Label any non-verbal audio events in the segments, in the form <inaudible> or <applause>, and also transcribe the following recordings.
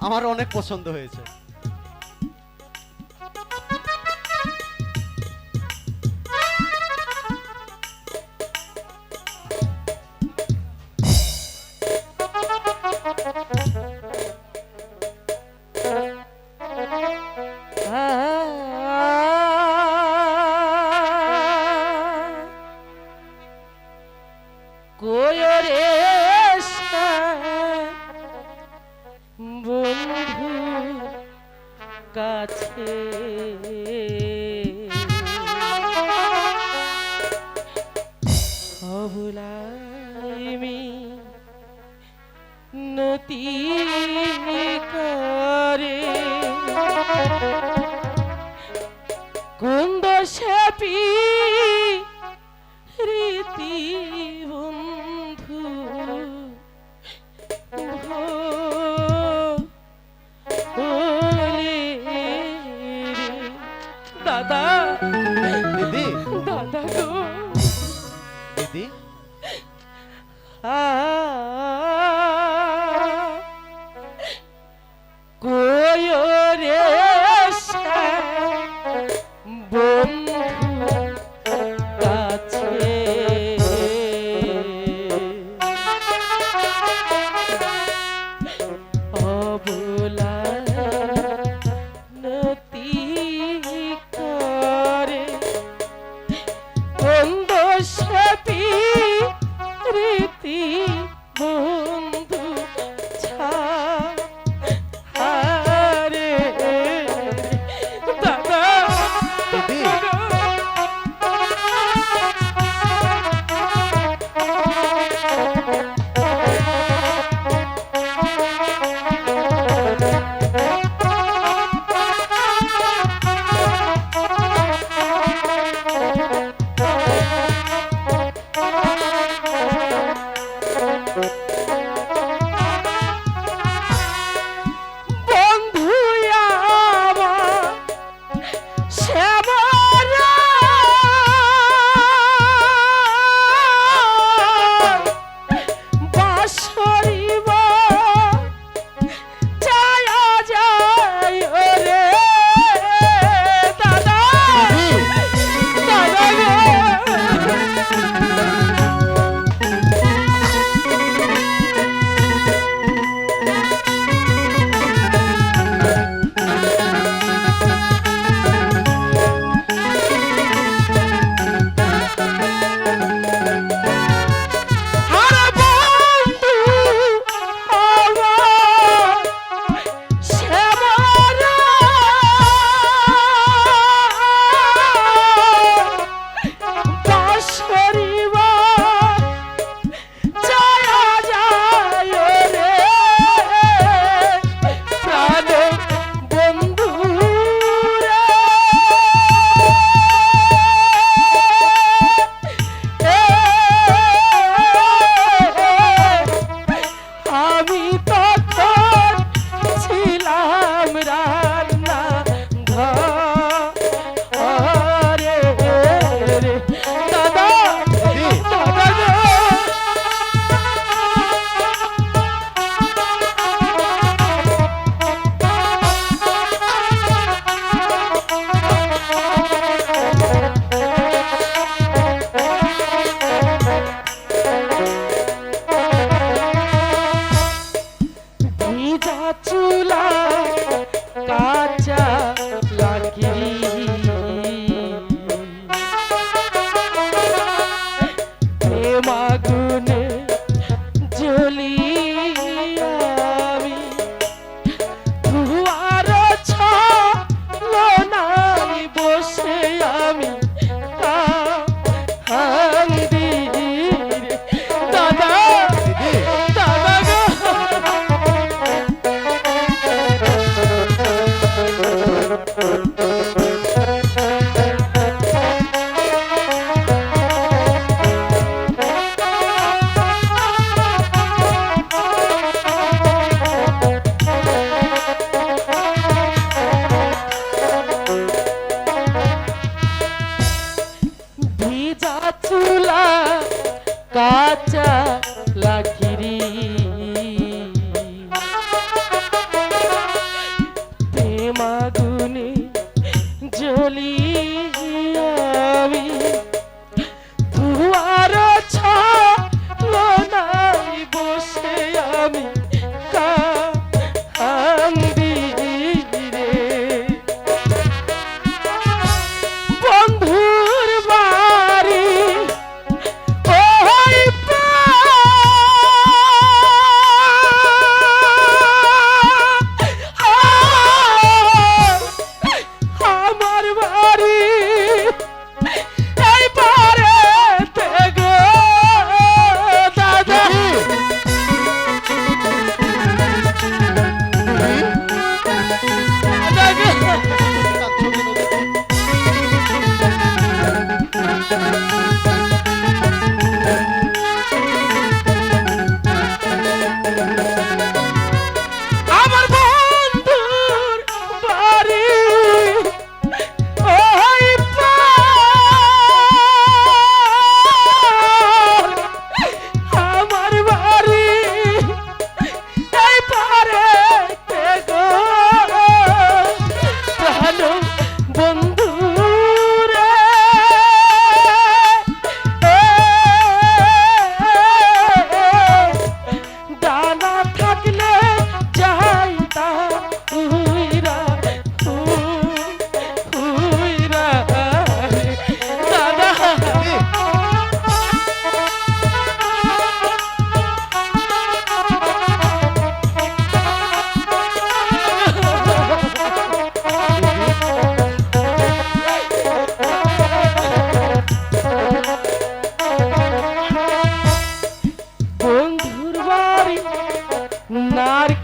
আমার অনেক পছন্দ হয়েছে। কোয়রে কাছে অবলাইমি নতি করে। কুন্দ রীতি Bye. আমি আমি বাড়ি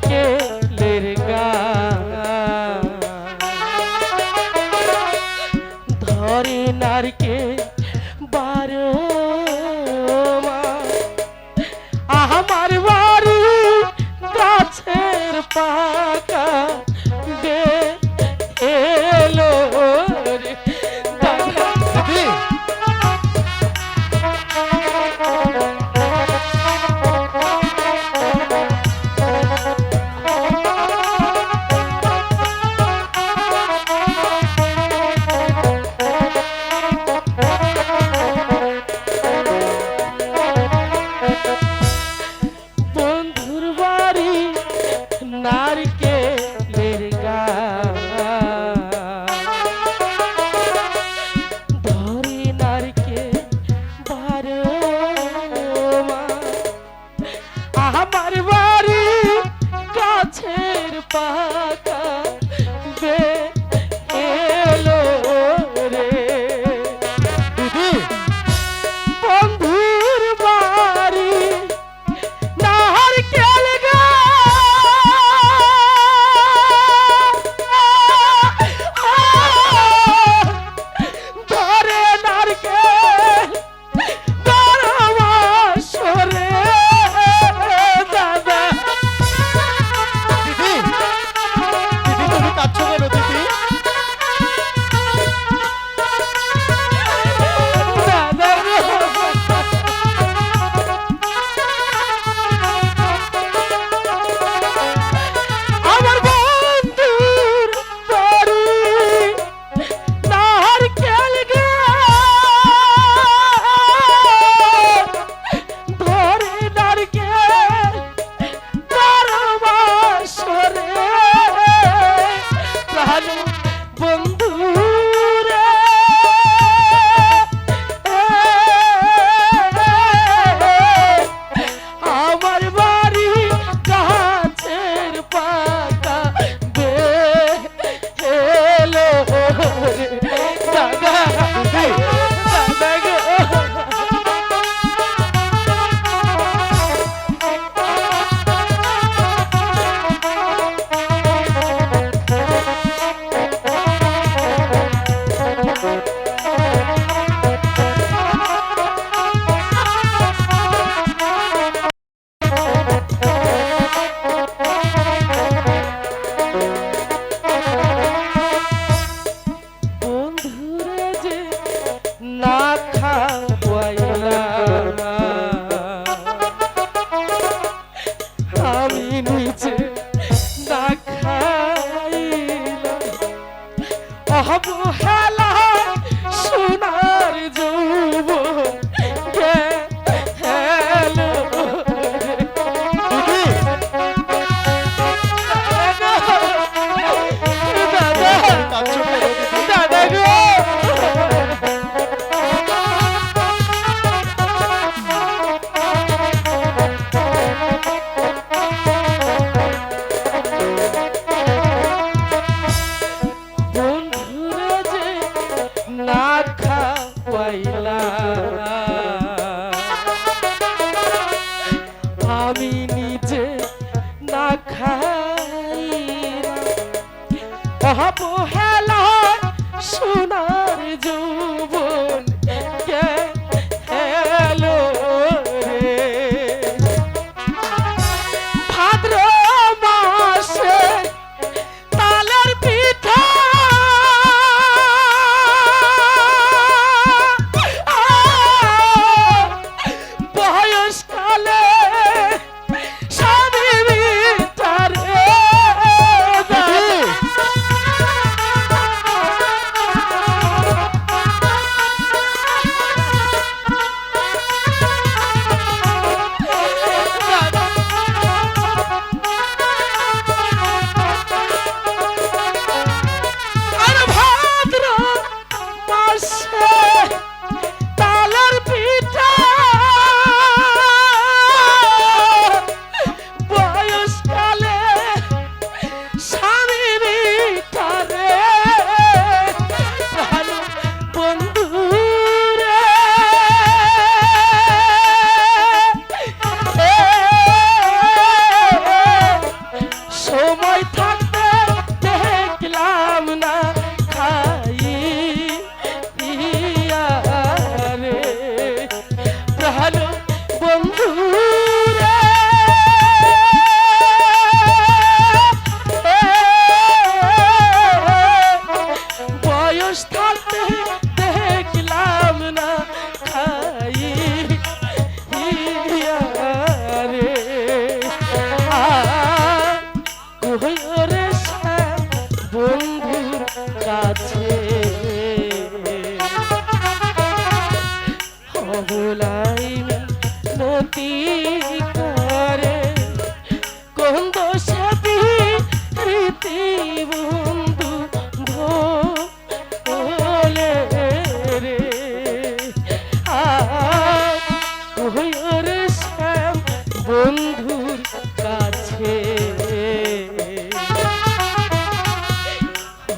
Woo! <laughs>